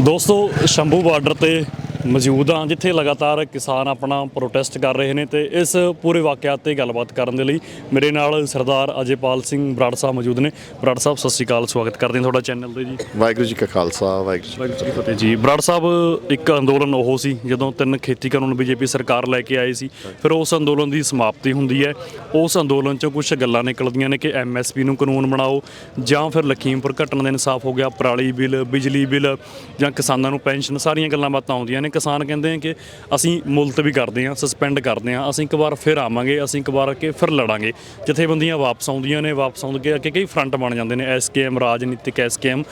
ਦੋਸਤੋ ਸ਼ੰਭੂ ਬਾਰਡਰ ਤੇ ਮੌਜੂਦ ਹਾਂ ਜਿੱਥੇ ਲਗਾਤਾਰ ਕਿਸਾਨ ਆਪਣਾ ਪ੍ਰੋਟੈਸਟ ਕਰ ਰਹੇ ਨੇ ਤੇ ਇਸ ਪੂਰੇ ਵਾਕਿਆਤ ਤੇ ਗੱਲਬਾਤ ਕਰਨ ਦੇ ਲਈ ਮੇਰੇ ਨਾਲ ਸਰਦਾਰ ਅਜੇਪਾਲ ਸਿੰਘ ਬਰਾੜ ਸਾਹਿਬ ਮੌਜੂਦ ਨੇ। ਬਰਾੜ ਸਾਹਿਬ ਸਤਿ ਸ਼੍ਰੀ ਅਕਾਲ ਸਵਾਗਤ ਕਰਦੇ ਹਾਂ ਤੁਹਾਡਾ ਚੈਨਲ ਤੇ ਜੀ। ਵਾਹਿਗੁਰੂ ਜੀ ਕਾ ਖਾਲਸਾ ਵਾਹਿਗੁਰੂ ਜੀ ਕੀ ਫਤਿਹ। ਜੀ। ਬਰਾੜ ਸਾਹਿਬ ਇੱਕ ਅੰਦੋਲਨ ਉਹ ਸੀ ਜਦੋਂ ਤਿੰਨ ਖੇਤੀ ਕਾਨੂੰਨ ਬੀਜੇਪੀ ਸਰਕਾਰ ਲੈ ਕੇ ਆਈ ਸੀ ਫਿਰ ਉਸ ਅੰਦੋਲਨ ਦੀ ਸਮਾਪਤੀ ਹੁੰਦੀ ਹੈ। ਉਸ ਅੰਦੋਲਨ ਚੋਂ ਕੁਝ ਗੱਲਾਂ ਨਿਕਲਦੀਆਂ ਨੇ ਕਿ ਐਮਐਸਪੀ ਨੂੰ ਕਾਨੂੰਨ ਬਣਾਓ ਜਾਂ ਫਿਰ ਲਖੀਮਪੁਰ ਘਟਨਾ ਦਾ ਇਨਸਾਫ ਹੋ ਗਿਆ ਪਰਾਲੀ ਬਿੱਲ ਬਿਜਲੀ ਬਿੱਲ ਜਾਂ ਕਿਸਾਨਾਂ ਨੂੰ ਪੈਨਸ਼ਨ ਸਾਰੀਆਂ ਗੱਲਾਂ ਬਾਤਾਂ ਆਉਂਦੀਆਂ ਨੇ। ਕਿਸਾਨ ਕਹਿੰਦੇ ਆ ਕਿ ਅਸੀਂ ਮੁਲਤਵੀ ਕਰਦੇ ਹਾਂ ਸਸਪੈਂਡ ਕਰਦੇ ਹਾਂ, ਅਸੀਂ ਇੱਕ ਵਾਰ ਫਿਰ ਆਵਾਂਗੇ, ਅਸੀਂ ਇੱਕ ਵਾਰ ਕੇ ਫਿਰ ਲੜਾਂਗੇ। ਜਥੇਬੰਦੀਆਂ ਵਾਪਸ ਆਉਂਦੀਆਂ ਨੇ, ਵਾਪਸ ਆਉਂਦੇ ਕੇ ਅੱਗੇ ਕਈ ਫਰੰਟ ਬਣ ਜਾਂਦੇ ਨੇ ਐਸਕੇਐਮ ਰਾਜਨੀਤਿਕ ਐਸਕੇਐਮ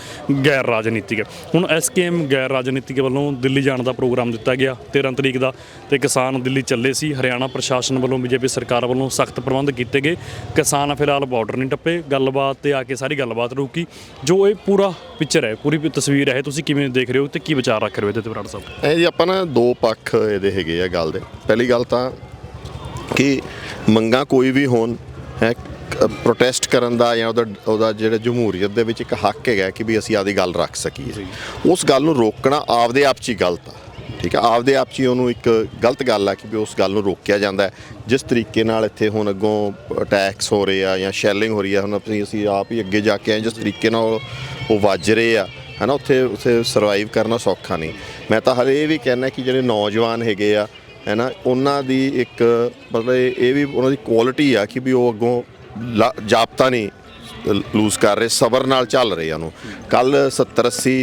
ਗੈਰ ਰਾਜਨੀਤਿਕ। ਹੁਣ ਐਸਕੇਐਮ ਗੈਰ ਰਾਜਨੀਤਿਕ ਵੱਲੋਂ ਦਿੱਲੀ ਜਾਣ ਦਾ ਪ੍ਰੋਗਰਾਮ ਦਿੱਤਾ ਗਿਆ 13 ਤਰੀਕ ਦਾ, ਤੇ ਕਿਸਾਨ ਦਿੱਲੀ ਚੱਲੇ ਸੀ। ਹਰਿਆਣਾ ਪ੍ਰਸ਼ਾਸਨ ਵੱਲੋਂ ਬੀਜੇਪੀ ਸਰਕਾਰ ਵੱਲੋਂ ਸਖਤ ਪ੍ਰਬੰਧ ਕੀਤੇ ਗਏ। ਕਿਸਾਨ ਫਿਲਹਾਲ ਬਾਰਡਰ ਨਹੀਂ ਟੱਪੇ। ਗੱਲਬਾਤ ਤੇ ਆ ਕੇ ਸਾਰੀ ਗੱਲਬਾਤ ਰੁਕੀ। ਜੋ ਇਹ ਪੂਰਾ ਪਿਕਚਰ ਹੈ, ਪੂਰੀ ਤਸਵੀਰ ਹੈ, ਤੁਸੀਂ ਕਿਵੇਂ ਦੇਖ ਰਹੇ ਹੋ ਤੇ ਕੀ ਵਿਚਾਰ ਰੱਖ ਰਹੇ ਹੋ ਇਹਦੇ ਤੇ ਬਰਾੜ ਸਾਹਿਬ? ਆਪਾਂ ਨਾ ਦੋ ਪੱਖ ਇਹਦੇ ਹੈਗੇ ਆ ਗੱਲ ਦੇ। ਪਹਿਲੀ ਗੱਲ ਤਾਂ ਕਿ ਮੰਗਾ ਕੋਈ ਵੀ ਹੋਣ ਹੈ ਪ੍ਰੋਟੈਸਟ ਕਰਨ ਦਾ ਜਾਂ ਉਹਦਾ ਉਹਦਾ ਜਿਹੜਾ ਜਮਹੂਰੀਅਤ ਦੇ ਵਿੱਚ ਇੱਕ ਹੱਕ ਹੈਗਾ ਕਿ ਵੀ ਅਸੀਂ ਆਦੀ ਗੱਲ ਰੱਖ ਸਕੀਏ। ਉਸ ਗੱਲ ਨੂੰ ਰੋਕਣਾ ਆਪਦੇ ਆਪ 'ਚ ਹੀ ਗਲਤ ਆ ਠੀਕ ਹੈ ਆਪਦੇ ਆਪ 'ਚ ਹੀ ਉਹਨੂੰ ਇੱਕ ਗਲਤ ਗੱਲ ਆ ਕਿ ਵੀ ਉਸ ਗੱਲ ਨੂੰ ਰੋਕਿਆ ਜਾਂਦਾ ਜਿਸ ਤਰੀਕੇ ਨਾਲ ਇੱਥੇ ਹੁਣ ਅੱਗੋਂ ਅਟੈਕਸ ਹੋ ਰਹੇ ਆ ਜਾਂ ਸ਼ੈਲਿੰਗ ਹੋ ਰਹੀ ਆ ਹੁਣ ਅਸੀਂ ਅਸੀਂ ਆਪ ਹੀ ਅੱਗੇ ਜਾ ਕੇ ਆਏ ਜਿਸ ਤਰੀਕੇ ਨਾਲ ਉਹ ਵੱਜ ਰਹੇ ਆ। ਹਨਾ ਉੱਥੇ ਉੱਥੇ ਸਰਵਾਈਵ ਕਰਨਾ ਸੌਖਾ ਨਹੀਂ। ਮੈਂ ਤਾਂ ਹਲੇ ਇਹ ਵੀ ਕਹਿਣਾ ਕਿ ਜਿਹੜੇ ਨੌਜਵਾਨ ਹੈਗੇ ਆ ਹੈਨਾ ਉਹਨਾਂ ਦੀ ਇੱਕ ਮਤਲਬ ਇਹ ਵੀ ਉਹਨਾਂ ਦੀ ਕੁਆਲਿਟੀ ਆ ਕਿ ਵੀ ਉਹ ਅੱਗੋਂ ਲਾ- ਜਾਬਤਾ ਨਹੀਂ ਲੂਜ਼ ਕਰ ਰਹੇ ਸਬਰ ਨਾਲ ਚੱਲ ਰਹੇ ਆ ਉਹਨੂੰ। ਕੱਲ 70 80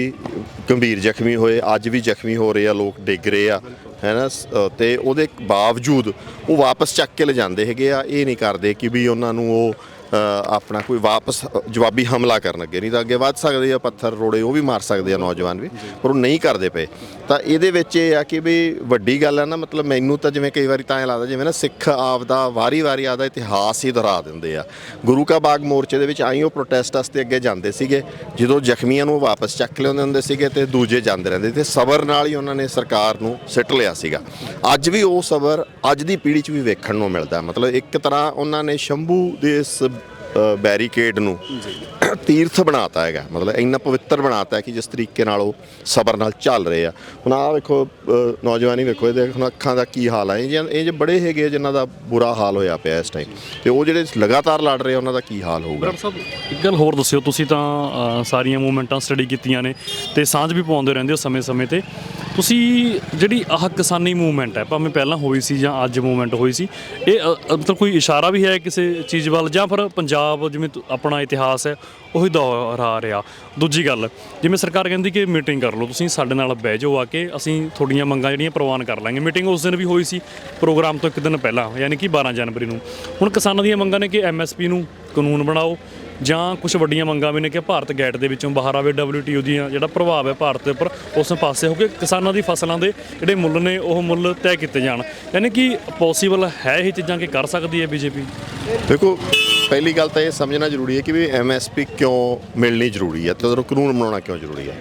ਗੰਭੀਰ ਜ਼ਖਮੀ ਹੋਏ ਅੱਜ ਵੀ ਜ਼ਖਮੀ ਹੋ ਰਹੇ ਆ ਲੋਕ ਡਿੱਗ ਰਹੇ ਆ ਹੈਨਾ ਸ- ਅ, ਤੇ ਉਹਦੇ ਬਾਵਜੂਦ ਉਹ ਵਾਪਸ ਚੱਕ ਕੇ ਲਿਜਾਂਦੇ ਹੈਗੇ ਆ ਇਹ ਨਹੀਂ ਕਰਦੇ ਕਿ ਵੀ ਉਹਨਾਂ ਨੂੰ ਉਹ ਆਪਣਾ ਕੋਈ ਵਾਪਸ ਜਵਾਬੀ ਹਮਲਾ ਕਰਨ ਅੱਗੇ ਨਹੀਂ ਤਾਂ ਅੱਗੇ ਵੱਧ ਸਕਦੇ ਆ ਪੱਥਰ ਰੋੜੇ ਉਹ ਵੀ ਮਾਰ ਸਕਦੇ ਆ ਨੌਜਵਾਨ ਵੀ ਪਰ ਉਹ ਨਹੀਂ ਕਰਦੇ ਪਏ। ਤਾਂ ਇਹਦੇ ਵਿੱਚ ਇਹ ਆ ਕਿ ਵੀ ਵੱਡੀ ਗੱਲ ਆ ਨਾ ਮਤਲਬ ਮੈਨੂੰ ਤਾਂ ਜਿਵੇਂ ਕਈ ਵਾਰੀ ਤਾਂ ਐਂ ਲੱਗਦਾ ਜਿਵੇਂ ਨਾ ਸਿੱਖ ਆਪਦਾ ਵਾਰੀ-ਵਾਰੀ ਆਦਾ ਇਤਿਹਾਸ ਹੀ ਦੁਹਰਾ ਦਿੰਦੇ ਆ। ਗੁਰੂ ਕਾ ਬਾਗ ਮੋਰਚੇ ਦੇ ਵਿੱਚ ਆਈਓ ਪ੍ਰੋਟੈਸਟ ਵਾਸਤੇ ਅੱਗੇ ਜਾਂਦੇ ਸੀਗੇ। ਜਦੋਂ ਜ਼ਖਮੀਆਂ ਨੂੰ ਵਾਪਸ ਚੱਕ ਲਿਆਉਂਦੇ ਹੁੰਦੇ ਸੀਗੇ ਤੇ ਦੂਜੇ ਜਾਂਦੇ ਰਹਿੰਦੇ ਤੇ ਸਬਰ ਨਾਲ ਹੀ ਉਹਨਾਂ ਨੇ ਸਰਕਾਰ ਨੂੰ ਸਿੱਟ ਲਿਆ ਸੀਗਾ। ਅੱਜ ਵੀ ਉਹ ਸਬਰ ਅੱਜ ਦੀ ਪੀੜ੍ਹੀ 'ਚ ਵੀ ਵੇਖਣ ਨੂੰ ਮਿਲਦਾ। ਮਤਲਬ ਇੱਕ ਤਰ੍ਹਾਂ ਉਹਨਾਂ ਨੇ ਸ਼ੰਭੂ ਦੇ ਇਸ ਬੈਰੀਕੇਡ ਨੂੰ ਤੀਰਥ ਬਣਾਤਾ ਹੈਗਾ। ਮਤਲਬ ਇੰਨਾ ਪਵਿੱਤਰ ਬਣਾਤਾ ਹੈ ਕਿ ਜਿਸ ਤਰੀਕੇ ਨਾਲ ਉਹ ਸਬਰ ਨਾਲ ਚੱਲ ਰਹੇ ਆ। ਹੁਣ ਆਹ ਵੇਖੋ ਅ, ਨੌਜਵਾਨੀ ਵੇਖੋ ਇਹਦੇ ਹੁਣ ਅੱਖਾਂ ਦਾ ਕੀ ਹਾਲ ਹੈ ਇਹ ਜੇ- ਇਹ ਜੇ ਬੜੇ ਹੈਗੇ ਆ ਜਿਨ੍ਹਾਂ ਦਾ ਬੁਰਾ ਹਾਲ ਹੋਇਆ ਪਿਆ ਇਸ ਟਾਈਮ ਤੇ ਉਹ ਜਿਹੜੇ ਲਗਾਤਾਰ ਲੜ ਰਹੇ ਆ ਉਹਨਾਂ ਦਾ ਕੀ ਹਾਲ ਹੋਊਗਾ? ਬਰਾੜ ਸਾਹਿਬ ਇੱਕ ਗੱਲ ਹੋਰ ਦੱਸਿਓ। ਤੁਸੀਂ ਤਾਂ ਸਾਰੀਆਂ ਮੂਵਮੈਂਟਾਂ ਸਟੱਡੀ ਕੀਤੀਆਂ ਨੇ ਤੇ ਸਾਂਝ ਵੀ ਪਾਉਂਦੇ ਰਹਿੰਦੇ ਹੋ ਸਮੇਂ-ਸਮੇਂ ਤੇ। ਤੁਸੀਂ ਜਿਹੜੀ ਆਹ ਕਿਸਾਨੀ ਮੂਵਮੈਂਟ ਹੈ ਭਾਵੇਂ ਪਹਿਲਾਂ ਹੋਈ ਸੀ ਜਾਂ ਅੱਜ ਮੂਵਮੈਂਟ ਹੋਈ ਸੀ ਇਹ ਅ, ਮਤਲਬ ਕੋਈ ਇਸ਼ਾਰਾ ਵੀ ਹੈ ਕਿਸੇ ਚੀਜ਼ ਵੱਲ? ਜਾਂ ਫਿਰ ਪੰਜਾਬ ਜਿਵੇਂ ਤੁ- ਆਪਣਾ ਇਤਿਹਾਸ ਹੈ ਉਹੀ ਦੁਹਰਾ ਰਿਹਾ? ਦੂਜੀ ਗੱਲ ਜਿਵੇਂ ਸਰਕਾਰ ਕਹਿੰਦੀ ਕਿ ਮੀਟਿੰਗ ਕਰ ਲਓ ਤੁਸੀਂ ਸਾਡੇ ਨਾਲ ਬਹਿ ਜਾਓ ਆ ਕੇ ਅਸੀਂ ਤੁਹਾਡੀਆਂ ਮੰਗਾਂ ਜਿਹੜੀਆਂ ਪ੍ਰਵਾਨ ਕਰ ਲਾਂਗੇ। ਮੀਟਿੰਗ ਉਸ ਦਿਨ ਵੀ ਹੋਈ ਸੀ ਪ੍ਰੋਗਰਾਮ ਤੋਂ ਇੱਕ ਦਿਨ ਪਹਿਲਾਂ ਯਾਨੀ ਕਿ 12 ਜਨਵਰੀ ਨੂੰ। ਹੁਣ ਕਿਸਾਨਾਂ ਦੀਆਂ ਮੰਗਾਂ ਨੇ ਕਿ ਐਮਐਸਪੀ ਨੂੰ ਕਾਨੂੰਨ ਬਣਾਓ ਜਾਂ ਕੁਝ ਵੱਡੀਆਂ ਮੰਗਾਂ ਵੀ ਨੇ ਕਿ ਭਾਰਤ ਗੈਟ ਦੇ ਵਿੱਚੋਂ ਬਾਹਰ ਆਵੇ WTO ਦੀਆਂ ਜਿਹੜਾ ਪ੍ਰਭਾਵ ਹੈ ਭਾਰਤ ਦੇ ਉੱਪਰ, ਉਸ ਪਾਸੇ ਹੋ ਕੇ ਕਿਸਾਨਾਂ ਦੀ ਫਸਲਾਂ ਦੇ ਜਿਹੜੇ ਮੁੱਲ ਨੇ, ਉਹ ਮੁੱਲ ਤੈਅ ਕੀਤੇ ਜਾਣ। ਯਾਨੀ ਕਿ ਪੋਸੀਬਲ ਹੈ ਇਹ ਚੀਜ਼ਾਂ ਕਿ ਕਰ ਸਕਦੀ ਹੈ ਬੀਜੇਪੀ ਦੇਖੋ, ਪਹਿਲੀ ਗੱਲ ਤਾਂ ਇਹ ਸਮਝਣਾ ਜ਼ਰੂਰੀ ਹੈ ਕਿ ਵੀ ਐਮਐਸਪੀ ਕਿਉਂ ਮਿਲਣੀ ਜ਼ਰੂਰੀ ਹੈ? ਤੇ ਉਹਦਾ ਕਾਨੂੰਨ ਬਣਾਉਣਾ ਕਿਉਂ ਜ਼ਰੂਰੀ ਹੈ?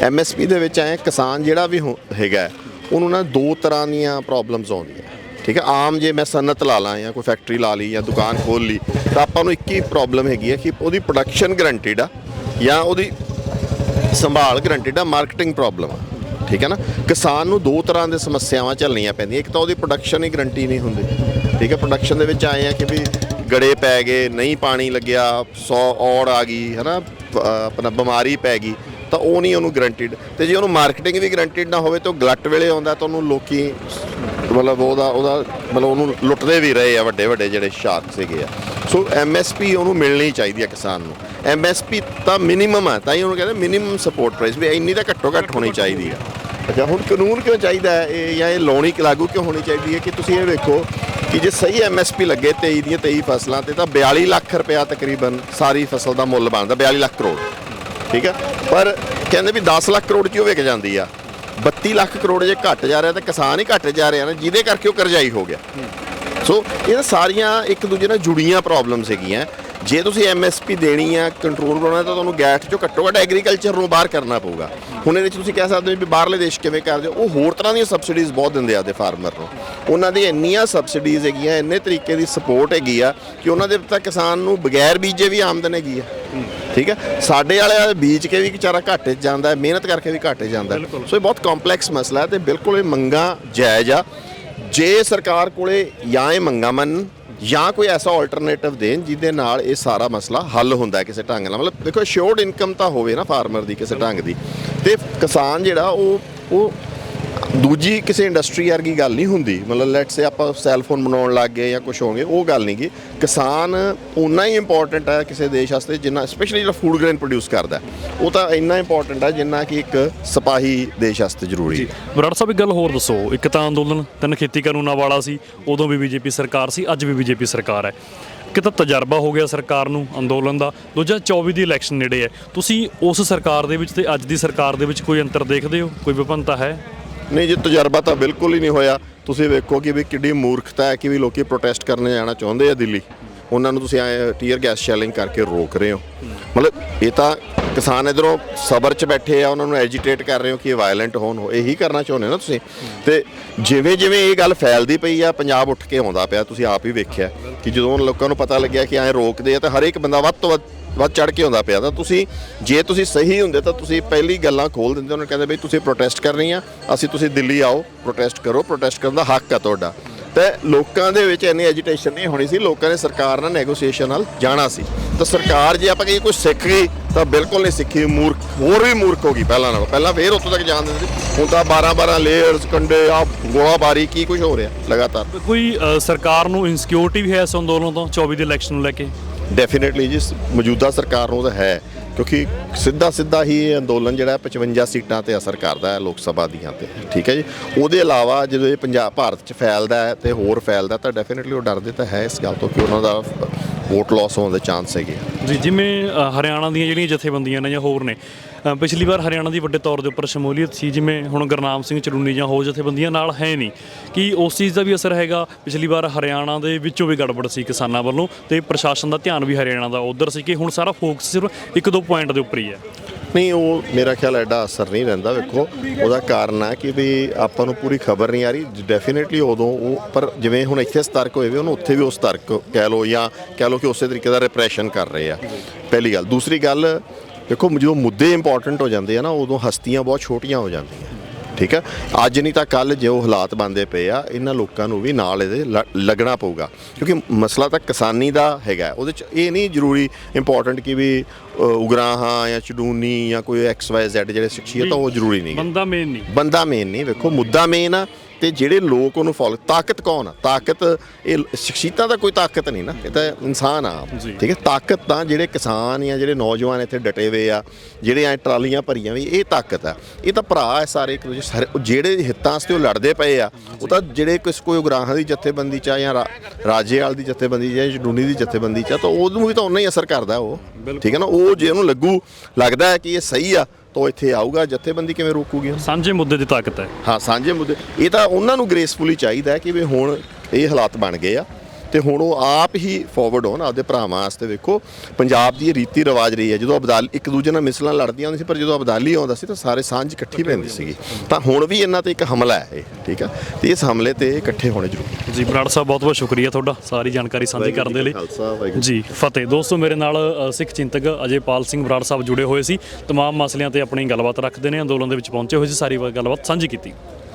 ਐਮਐਸਪੀ ਦੇ ਵਿੱਚ ਐ, ਕਿਸਾਨ ਜਿਹੜਾ ਵੀ ਹੋ- ਹੈਗਾ ਉਹਨੂੰ ਨਾ ਦੋ ਤਰ੍ਹਾਂ ਦੀਆਂ ਪ੍ਰੋਬਲਮਸ ਆਉਂਦੀਆਂ। ਠੀਕ ਹੈ? ਆਮ ਜੇ ਮੈਂ ਸਨਅਤ ਲਾ ਲਾਂ ਜਾਂ ਕੋਈ ਫੈਕਟਰੀ ਲਾ ਲਈ ਜਾਂ ਦੁਕਾਨ ਖੋਲ ਲਈ, ਤਾਂ ਆਪਾਂ ਨੂੰ ਇੱਕ ਹੀ ਪ੍ਰੋਬਲਮ ਹੈਗੀ ਹੈ ਕਿ ਉਹਦੀ ਪ੍ਰੋਡਕਸ਼ਨ ਗਰੰਟਿਡ ਆ ਜਾਂ ਉਹਦੀ ਸੰਭਾਲ ਗਰੰਟਿਡ ਆ ਮਾਰਕੀਟਿੰਗ ਪ੍ਰੋਬਲਮ ਆ। ਠੀਕ ਹੈ ਨਾ? ਕਿਸਾਨ ਨੂੰ ਦੋ ਤਰ੍ਹਾਂ ਦੇ ਸਮੱਸਿਆਵਾਂ ਝੱਲਣੀਆਂ ਪੈਂਦੀਆਂ। ਇੱਕ ਤਾਂ ਉਹਦੀ ਪ੍ਰੋਡਕਸ਼ਨ ਹੀ ਗਰੰਟੀ ਨਹੀਂ ਹੁੰਦੀ। ਠੀਕ ਹੈ? ਪ੍ਰੋਡਕਸ਼ਨ ਦੇ ਵਿੱਚ ਆਏ ਆ ਕਿ ਵੀ ਗੜੇ ਪੈ ਗਏ, ਨਹੀਂ ਪਾਣੀ ਲੱਗਿਆ 100 ਔੜ ਆ ਗਈ ਹੈ ਨਾ ਆਪਣਾ ਬਿਮਾਰੀ ਪੈ ਗਈ, ਤਾਂ ਉਹ ਨਹੀਂ ਉਹਨੂੰ ਗਰੰਟਿਡ ਤੇ ਜੇ ਉਹਨੂੰ ਮਾਰਕੀਟਿੰਗ ਵੀ ਗਰੰਟਿਡ ਨਾ ਹੋਵੇ, ਤਾਂ ਉਹ ਗਲਟ ਵੇਲੇ ਆਉਂਦਾ, ਤਾਂ ਉਹਨੂੰ ਲੋਕੀ ਮਤਲਬ ਉਹਦਾ ਉਹਦਾ ਮਤਲਬ ਉਹਨੂੰ ਲੁੱਟਦੇ ਵੀ ਰਹੇ ਆ ਵੱਡੇ ਵੱਡੇ ਜਿਹੜੇ ਸ਼ਾਰਕ ਸੀਗੇ ਆ। ਸੋ ਐਮਐਸਪੀ ਉਹਨੂੰ ਮਿਲਣੀ ਚਾਹੀਦੀ ਆ ਕਿਸਾਨ ਨੂੰ। ਐਮਐਸਪੀ ਤਾਂ ਮਿਨੀਮਮ ਆ, ਤਾਂ ਹੀ ਉਹਨੂੰ ਕਹਿੰਦੇ ਮਿਨੀਮਮ ਸਪੋਰਟ ਪ੍ਰਾਈਸ ਵੀ ਇੰਨੀ ਤਾਂ ਘੱਟੋ ਘੱਟ ਹੋਣੀ ਚਾਹੀਦੀ ਆ। ਅੱਛਾ, ਹੁਣ ਕਾਨੂੰਨ ਕਿਉਂ ਚਾਹੀਦਾ ਹੈ? ਇਹ ਜਾਂ ਇਹ ਲਾਉਣੀ ਕਿ ਲਾਗੂ ਕਿਉਂ ਹੋਣੀ ਚਾਹੀਦੀ ਹੈ? ਕਿ ਤੁਸੀਂ ਇਹ ਵੇਖੋ ਕਿ ਜੇ ਸਹੀ ਐਮਐਸਪੀ ਲੱਗੇ 23 ਦੀਆਂ 23 ਫਸਲਾਂ ਤੇ ਤਾਂ 42 ਲੱਖ ਰੁਪਇਆ ਤਕਰੀਬਨ ਸਾਰੀ ਫਸਲ ਦਾ ਮੁੱਲ ਬਣਦਾ 42 ਲੱਖ ਕਰੋੜ। ਠੀਕ ਹੈ ਪਰ ਕਹਿੰਦੇ ਵੀ 10 ਲੱਖ ਕਰੋੜ 'ਚ ਉਹ ਵਿਕ ਜਾਂਦੀ ਆ? 32 ਲੱਖ ਕਰੋੜ ਜੇ ਘਟ ਜਾ ਰਿਹਾ ਤਾਂ ਕਿਸਾਨ ਹੀ ਘਟ ਜਾ ਰਿਹਾ ਨਾ ਜਿਹਦੇ ਕਰਕੇ ਉਹ ਕਰਜ਼ਾਈ ਹੋ ਗਿਆ। ਸੋ ਇਹ ਸਾਰੀਆਂ ਇੱਕ ਦੂਜੇ ਨਾਲ ਜੁੜੀਆਂ ਪ੍ਰੋਬਲਮਸ ਹੈਗੀਆਂ। ਜੇ ਤੁਸੀਂ ਐਮਐਸਪੀ ਦੇਣੀ ਆ ਕੰਟਰੋਲ ਬਣਾਉਣਾ ਤਾਂ ਤੁਹਾਨੂੰ ਗੈਟ ਚੋਂ ਘੱਟੋ ਘੱਟ ਐਗਰੀਕਲਚਰ ਨੂੰ ਬਾਹਰ ਕਰਨਾ ਪਊਗਾ। ਹੁਣ ਇਹਦੇ ਵਿੱਚ ਤੁਸੀਂ ਕਹਿ ਸਕਦੇ ਹੋ ਵੀ ਬਾਹਰਲੇ ਦੇਸ਼ ਕਿਵੇਂ ਕਰਦੇ ਉਹ ਹੋਰ ਤਰ੍ਹਾਂ ਦੀਆਂ ਸਬਸਿਡੀਜ਼ ਬਹੁਤ ਦਿੰਦੇ ਆ ਦੇ ਫਾਰਮਰ ਨੂੰ। ਉਹਨਾਂ ਦੀ ਇੰਨੀਆਂ ਸਬਸਿਡੀਜ਼ ਹੈਗੀਆਂ ਇੰਨੇ ਤਰੀਕੇ ਦੀ ਸਪੋਰਟ ਹੈਗੀ ਆ ਕਿ ਉਹਨਾਂ ਦੇ ਤਾਂ ਕਿਸਾਨ ਨੂੰ ਬਗੈਰ ਬੀਜੇ ਵੀ ਆਮਦਨ ਹੈਗੀ ਆ। ਠੀਕ ਹੈ ਸਾਡੇ ਵਾਲੇ ਬੀਜ ਕੇ ਵੀ ਵਿਚਾਰਾ ਘਾਟੇ 'ਚ ਜਾਂਦਾ ਹੈ ਮਿਹਨਤ ਕਰਕੇ ਵੀ ਘਾਟੇ 'ਚ ਜਾਂਦਾ। ਸੋ ਇਹ ਬਹੁਤ ਕੰਪਲੈਕਸ ਮਸਲਾ ਹੈ ਤੇ ਬਿਲਕੁਲ ਇਹ ਮੰਗਾ ਜਾਇਜ਼ ਆ। ਜੇ ਸਰਕਾਰ ਕੋਲੇ ਜਾਂ ਇਹ ਮੰਗਾ ਮੰਨ ਜਾਂ ਕੋਈ ਐਸਾ ਆਲਟਰਨੇਟਿਵ ਦੇਣ ਜਿਹਦੇ ਨਾਲ ਇਹ ਸਾਰਾ ਮਸਲਾ ਹੱਲ ਹੁੰਦਾ ਕਿਸੇ ਢੰਗ ਨਾਲ। ਮਤਲਬ ਦੇਖੋ ਸ਼ੋਰਟ ਇਨਕਮ ਤਾਂ ਹੋਵੇ ਨਾ ਫਾਰਮਰ ਦੀ ਕਿਸੇ ਢੰਗ ਦੀ। ਤੇ ਕਿਸਾਨ ਜਿਹੜਾ ਉਹ ਉਹ ਦੂਜੀ ਕਿਸੇ ਇੰਡਸਟਰੀ ਵਰਗੀ ਗੱਲ ਨਹੀਂ ਹੁੰਦੀ। ਮਤਲਬ ਲੈਟਸ ਸੇ ਆਪਾਂ ਸੈੱਲ ਫੋਨ ਬਣਾਉਣ ਲੱਗ ਗਏ ਜਾਂ ਕੁਝ ਹੋਗੇ ਉਹ ਗੱਲ ਨਹੀਂ ਗੀ। ਕਿਸਾਨ ਉਨਾ ਹੀ ਇੰਪੋਰਟੈਂਟ ਹੈ ਕਿਸੇ ਦੇਸ਼ ਵਾਸਤੇ ਜਿੰਨਾ ਸਪੈਸ਼ਲੀ ਜਿਹੜਾ ਫੂਡ ਗ੍ਰੇਨ ਪ੍ਰੋਡਿਊਸ ਕਰਦਾ। ਉਹ ਤਾਂ ਇੰਨਾ ਇੰਪੋਰਟੈਂਟ ਹੈ ਜਿੰਨਾ ਕਿ ਇੱਕ ਸਿਪਾਹੀ ਦੇਸ਼ ਵਾਸਤੇ ਜ਼ਰੂਰੀ ਹੈ। ਬਰਾੜ ਸਾਹਿਬ ਇੱਕ ਗੱਲ ਹੋਰ ਦੱਸੋ। ਇੱਕ ਤਾਂ ਅੰਦੋਲਨ ਤਿੰਨ ਖੇਤੀ ਕਾਨੂੰਨਾਂ ਵਾਲਾ ਸੀ ਉਦੋਂ ਵੀ ਬੀਜੇਪੀ ਸਰਕਾਰ ਸੀ ਅੱਜ ਵੀ ਬੀਜੇਪੀ ਸਰਕਾਰ ਹੈ। ਕਿ ਤਾਂ ਤਜਰਬਾ ਹੋ ਗਿਆ ਸਰਕਾਰ ਨੂੰ ਅੰਦੋਲਨ ਦਾ। ਦੂਜਾ 24 ਦੀ ਇਲੈਕਸ਼ਨ ਨੇੜੇ ਹੈ। ਤੁਸੀਂ ਉਸ ਸਰਕਾਰ ਦੇ ਵਿੱਚ ਤੇ ਅੱਜ ਦੀ ਸਰਕਾਰ ਦੇ ਵਿੱਚ ਕੋਈ ਅੰਤਰ ਦੇਖਦੇ ਹੋ? ਕੋਈ ਵਿਭਿੰਨਤਾ ਹੈ? ਨਹੀਂ ਜੀ, ਤਜਰਬਾ ਤਾਂ ਬਿਲਕੁਲ ਹੀ ਨਹੀਂ ਹੋਇਆ। ਤੁਸੀਂ ਵੇਖੋ ਕਿ ਵੀ ਕਿੱਡੀ ਮੂਰਖਤਾ ਹੈ ਕਿ ਵੀ ਲੋਕੀ ਪ੍ਰੋਟੈਸਟ ਕਰਨ ਜਾਣਾ ਚਾਹੁੰਦੇ ਆ ਦਿੱਲੀ। ਉਹਨਾਂ ਨੂੰ ਤੁਸੀਂ ਐ ਟੀਅਰ ਗੈਸ ਸ਼ੈਲਿੰਗ ਕਰਕੇ ਰੋਕ ਰਹੇ ਹੋ। ਮਤਲਬ ਇਹ ਤਾਂ ਕਿਸਾਨ ਇਧਰੋਂ ਸਬਰ 'ਚ ਬੈਠੇ ਆ, ਉਹਨਾਂ ਨੂੰ ਐਜੀਟੇਟ ਕਰ ਰਹੇ ਹੋ ਕਿ ਇਹ ਵਾਇਲੈਂਟ ਹੋਣ ਹੋ ਇਹੀ ਕਰਨਾ ਚਾਹੁੰਦੇ ਨਾ ਤੁਸੀਂ? ਤੇ ਜਿਵੇਂ ਜਿਵੇਂ ਇਹ ਗੱਲ ਫੈਲਦੀ ਪਈ ਆ, ਪੰਜਾਬ ਉੱਠ ਕੇ ਆਉਂਦਾ ਪਿਆ, ਤੁਸੀਂ ਆਪ ਹੀ ਵੇਖਿਆ ਕਿ ਜਦੋਂ ਲੋਕਾਂ ਨੂੰ ਪਤਾ ਲੱਗਿਆ ਕਿ ਐ ਰੋਕਦੇ ਆ, ਤਾਂ ਹਰ ਇੱਕ ਬੰਦਾ ਵੱਧ ਤੋਂ ਵੱਧ ਵੱਧ ਚੜ ਕੇ ਆਉਂਦਾ ਪਿਆ ਤਾਂ ਤੁਸੀਂ, ਜੇ ਤੁਸੀਂ ਸਹੀ ਹੁੰਦੇ ਤਾਂ ਤੁਸੀਂ ਪਹਿਲੀ ਗੱਲਾਂ ਖੋਲ ਦਿੰਦੇ ਉਹਨਾਂ ਕਹਿੰਦੇ ਬਈ ਤੁਸੀਂ ਪ੍ਰੋਟੈਸਟ ਕਰਨੀ ਆ, ਅਸੀਂ ਤੁਸੀਂ ਦਿੱਲੀ ਆਓ ਪ੍ਰੋਟੈਸਟ ਕਰੋ ਪ੍ਰੋਟੈਸਟ ਕਰਨ ਦਾ ਹੱਕ ਆ ਤੁਹਾਡਾ। ਤੇ ਲੋਕਾਂ ਦੇ ਵਿੱਚ ਇੰਨੀ ਐਜੀਟੇਸ਼ਨ ਨਹੀਂ ਹੋਣੀ ਸੀ, ਲੋਕਾਂ ਨੇ ਸਰਕਾਰ ਨਾਲ ਨੈਗੋਸੀਏਸ਼ਨ ਨਾਲ ਜਾਣਾ ਸੀ। ਤਾਂ ਸਰਕਾਰ ਜੇ ਆਪਾਂ ਕਹੀਏ ਕੁਝ ਸਿੱਖ ਗਈ, ਤਾਂ ਬਿਲਕੁਲ ਨਹੀਂ ਸਿੱਖੀ, ਮੂਰਖ, ਹੋਰ ਵੀ ਮੂਰਖ ਹੋ ਗਈ ਪਹਿਲਾਂ ਨਾਲੋਂ। ਪਹਿਲਾਂ ਫੇਰ ਉੱਥੋਂ ਤੱਕ ਜਾਣ ਦਿੰਦੇ ਸੀ। ਹੁਣ ਤਾਂ 12 12 ਲੇਅਰਸ ਕੰਡੇ ਆ ਗੋਲਾਬਾਰੀ, ਕੀ ਕੁਝ ਹੋ ਰਿਹਾ, ਲਗਾਤਾਰ। ਕੋਈ ਸਰਕਾਰ ਨੂੰ ਇਨਸਿਕਿਉਰਿਟੀ ਵੀ ਹੈ ਇਸ ਅੰਦੋਲਨ ਤੋਂ 24 ਦੇ ਇਲੈਕਸ਼ਨ ਨੂੰ ਲੈ ਕੇ? ਡੈਫੀਨਿਟਲੀ ਜੀ ਮੌਜੂਦਾ ਸਰਕਾਰ ਨੂੰ ਤਾਂ ਹੈ, ਕਿਉਂਕਿ ਸਿੱਧਾ ਸਿੱਧਾ ਹੀ ਇਹ ਅੰਦੋਲਨ ਜਿਹੜਾ ਹੈ 55 ਸੀਟਾਂ ਤੇ ਅਸਰ ਕਰਦਾ ਹੈ ਲੋਕ ਸਭਾ ਦੀਆਂ ਤੇ, ਠੀਕ ਹੈ ਜੀ? ਉਹਦੇ ਇਲਾਵਾ ਜਦੋਂ ਇਹ ਪੰਜਾਬ, ਭਾਰਤ 'ਚ ਫੈਲਦਾ ਹੈ ਤੇ ਹੋਰ ਫੈਲਦਾ ਤਾਂ ਡੈਫੀਨਿਟਲੀ ਉਹ ਡਰਦੇ ਤਾਂ ਹੈ ਇਸ ਗੱਲ ਤੋਂ ਕਿ ਉਹਨਾਂ ਦਾ ਵੋਟ ਲਾਸ ਹੋਣ ਦੇ ਚਾਂਸ ਹੈਗੇ ਆ। ਜੀ ਜਿਵੇਂ ਅ, ਹਰਿਆਣਾ ਦੀਆਂ ਜਿਹੜੀਆਂ ਜਥੇਬੰਦੀਆਂ ਨੇ ਜਾਂ ਹੋਰ ਨੇ ਅ, ਪਿਛਲੀ ਵਾਰ ਹਰਿਆਣਾ ਦੀ ਵੱਡੇ ਤੌਰ ਦੇ ਉੱਪਰ ਸ਼ਮੂਲੀਅਤ ਸੀ ਜਿਵੇਂ ਹੁਣ ਗੁਰਨਾਮ ਸਿੰਘ ਚਲੂਨੀ ਜਾਂ ਹੋਰ ਜਥੇਬੰਦੀਆਂ ਨਾਲ ਹੈ ਨਹੀਂ ਕਿ ਉਸ ਚੀਜ਼ ਦਾ ਵੀ ਅਸਰ ਹੈਗਾ ਪਿਛਲੀ ਵਾਰ ਹਰਿਆਣਾ ਦੇ ਵਿੱਚੋਂ ਵੀ ਗੜਬੜ ਸੀ ਕਿਸਾਨਾਂ ਵੱਲੋਂ ਤੇ ਪ੍ਰਸ਼ਾਸਨ ਦਾ ਧਿਆਨ ਵੀ ਹਰਿਆਣਾ ਦਾ ਉਧਰ ਸੀ ਕਿ ਹੁਣ ਸਾਰਾ ਫੋਕਸ ਸਿਰਫ ਇੱਕ ਦੋ ਪੁਆਇੰਟ ਦੇ ਉੱਪਰ ਹੀ ਹੈ ਨਹੀਂ, ਉਹ ਮੇਰਾ ਖਿਆਲ ਐਡਾ ਅਸਰ ਨਹੀਂ ਰਹਿੰਦਾ, ਵੇਖੋ। ਉਹਦਾ ਕਾਰਨ ਆ ਕਿ ਵੀ ਆਪਾਂ ਨੂੰ ਪੂਰੀ ਖਬਰ ਨਹੀਂ ਆ ਰਹੀ। ਡੈਫੀਨਿਟਲੀ ਉਦੋਂ ਉਹ, ਪਰ ਜਿਵੇਂ ਹੁਣ ਇੱਥੇ ਸਤਰਕ ਹੋਏ ਵੀ, ਉਹਨੂੰ ਉੱਥੇ ਵੀ ਉਹ ਸਤਰਕ ਕਹਿ ਲਓ ਜਾਂ ਕਹਿ ਲਓ ਕਿ ਉਸੇ ਤਰੀਕੇ ਦਾ ਰਿਪਰੈਸ਼ਨ ਕਰ ਰਹੇ ਆ। ਪਹਿਲੀ ਗੱਲ। ਦੂਸਰੀ ਗੱਲ, ਦੇਖੋ, ਜਦੋਂ ਮੁੱਦੇ ਇੰਪੋਰਟੈਂਟ ਹੋ ਜਾਂਦੇ ਆ ਨਾ, ਉਦੋਂ ਹਸਤੀਆਂ ਬਹੁਤ ਛੋਟੀਆਂ ਹੋ ਜਾਂਦੀਆਂ। ਠੀਕ ਹੈ? ਅੱਜ ਨਹੀਂ ਤਾਂ ਕੱਲ ਜੋ ਹਾਲਾਤ ਬਣਦੇ ਪਏ ਆ ਇਹਨਾਂ ਲੋਕਾਂ ਨੂੰ ਵੀ ਨਾਲ ਇਹਦੇ ਲੱਗਣਾ ਪਊਗਾ। ਕਿਉਂਕਿ ਮਸਲਾ ਤਾਂ ਕਿਸਾਨੀ ਦਾ ਹੈਗਾ ਉਹਦੇ ਚ ਇਹ ਨਹੀਂ ਜ਼ਰੂਰੀ ਇੰਪੋਰਟੈਂਟ ਕਿ ਵੀ ਉਗਰਾਹਾਂ ਜਾਂ ਚਡੂਨੀ ਜਾਂ ਕੋਈ ਐਕਸ ਵਾਈ ਜ਼ੈਡ ਜਿਹੜੇ ਸ਼ਖਸੀਅਤ ਉਹ ਜ਼ਰੂਰੀ ਨਹੀਂ। ਬੰਦਾ ਮੇਨ ਨਹੀਂ। ਬੰਦਾ ਮੇਨ ਨਹੀਂ। ਵੇਖੋ ਮੁੱਦਾ ਮੇਨ ਆ। ਤੇ ਜਿਹੜੇ ਲੋਕ ਉਹਨੂੰ ਫੋਲੋ ਤਾਕਤ ਕੌਣ ਆ? ਤਾਕਤ ਇਹ ਸ਼ਖਸੀਅਤਾਂ ਦਾ ਕੋਈ ਤਾਕਤ ਨਹੀਂ ਨਾ ਇਹ ਤਾਂ ਇਨਸਾਨ ਆ। ਠੀਕ ਹੈ? ਤਾਕਤ ਤਾਂ ਜਿਹੜੇ ਕਿਸਾਨ ਜਾਂ ਜਿਹੜੇ ਨੌਜਵਾਨ ਇੱਥੇ ਡਟੇ ਹੋਏ ਆ ਜਿਹੜੇ ਐ ਟਰਾਲੀਆਂ ਭਰੀਆਂ ਵੀ ਇਹ ਤਾਕਤ ਆ। ਇਹ ਤਾਂ ਭਰਾ ਹੈ ਸਾਰੇ ਇੱਕ ਦੂਜੇ ਸਾਰੇ ਜਿਹੜੇ ਹਿੱਤਾਂ ਵਾਸਤੇ ਉਹ ਲੜਦੇ ਪਏ ਆ ਉਹ ਤਾਂ ਜਿਹੜੇ ਕਿਸ ਕੋਈ ਉਗਰਾਹਾਂ ਦੀ ਜਥੇਬੰਦੀ ਚ ਆ ਜਾਂ ਰਾਜੇਵਾਲ ਦੀ ਜਥੇਬੰਦੀ 'ਚ ਜਾਂ ਜਡੂਨੀ ਦੀ ਜਥੇਬੰਦੀ ਚ ਆ ਤਾਂ ਉਹਨੂੰ ਵੀ ਤਾਂ ਉਨਾ ਹੀ ਅਸਰ ਕਰਦਾ ਉਹ ਠੀਕ ਹੈ ਨਾ? ਉਹ ਜੇ ਉਹਨੂੰ ਲੱਗੂ ਲੱਗਦਾ ਹੈ ਕਿ ਇਹ ਸਹੀ ਆ ਤਾਂ ਉਹ ਇੱਥੇ ਆਊਗਾ ਜਥੇਬੰਦੀ ਕਿਵੇਂ ਰੋਕੂਗੀ? ਸਾਂਝੇ ਮੁੱਦੇ ਦੀ ਤਾਕਤ ਹੈ। ਹਾਂ ਸਾਂਝੇ ਮੁੱਦੇ। ਇਹ ਤਾਂ ਉਹਨਾਂ ਨੂੰ ਗ੍ਰੇਸਫੁਲੀ ਚਾਹੀਦਾ ਹੈ ਕਿ ਵੀ ਹੁਣ ਇਹ ਹਾਲਾਤ ਬਣ ਗਏ ਆ। ਤੇ ਹੁਣ ਉਹ ਆਪ ਹੀ ਫਾਰਵਰਡ ਹੋਣ ਆਪਦੇ ਭਰਾਵਾਂ ਵਾਸਤੇ ਵੇਖੋ ਪੰਜਾਬ ਦੀ ਇਹ ਰੀਤੀ ਰਿਵਾਜ ਰਹੀ ਹੈ ਜਦੋਂ ਅਬਦਾਲ ਇੱਕ ਦੂਜੇ ਨਾਲ ਮਿਸਲਾਂ ਲੜਦੀਆਂ ਹੁੰਦੀਆਂ ਸੀ ਪਰ ਜਦੋਂ ਅਬਦਾਲੀ ਆਉਂਦਾ ਸੀ ਤਾਂ ਸਾਰੇ ਸਾਂਝ ਇਕੱਠੀ ਪੈਂਦੀ ਸੀਗੀ ਤਾਂ ਹੁਣ ਵੀ ਇਹਨਾਂ ਤੇ ਇੱਕ ਹਮਲਾ ਹੈ ਇਹ ਠੀਕ ਆ ਤੇ ਇਸ ਹਮਲੇ ਤੇ ਇਕੱਠੇ ਹੋਣੇ ਜ਼ਰੂਰੀ ਜੀ ਬਰਾੜ ਸਾਹਿਬ ਬਹੁਤ ਬਹੁਤ ਸ਼ੁਕਰੀਆ ਤੁਹਾਡਾ ਸਾਰੀ ਜਾਣਕਾਰੀ ਸਾਂਝੀ ਕਰਨ ਦੇ ਲਈ ਖਾਲਸਾ ਵਾਹਿਗੁਰੂ ਜੀ ਫਤਿਹ ਦੋਸਤੋ ਮੇਰੇ ਨਾਲ ਅ, ਸਿੱਖ ਚਿੰਤਕ ਅਜੇਪਾਲ ਸਿੰਘ ਬਰਾੜ ਸਾਹਿਬ ਜੁੜੇ ਹੋਏ ਸੀ तमाम ਮਸਲਿਆਂ ਤੇ ਆਪਣੀ ਗੱਲਬਾਤ ਰੱਖਦੇ ਨੇ ਅੰਦੋਲਨ ਦੇ ਵਿੱਚ ਪਹੁੰਚੇ ਹੋਏ ਸੀ ਸਾਰੀ ਗੱਲਬਾਤ ਸਾਂਝੀ ਕੀਤੀ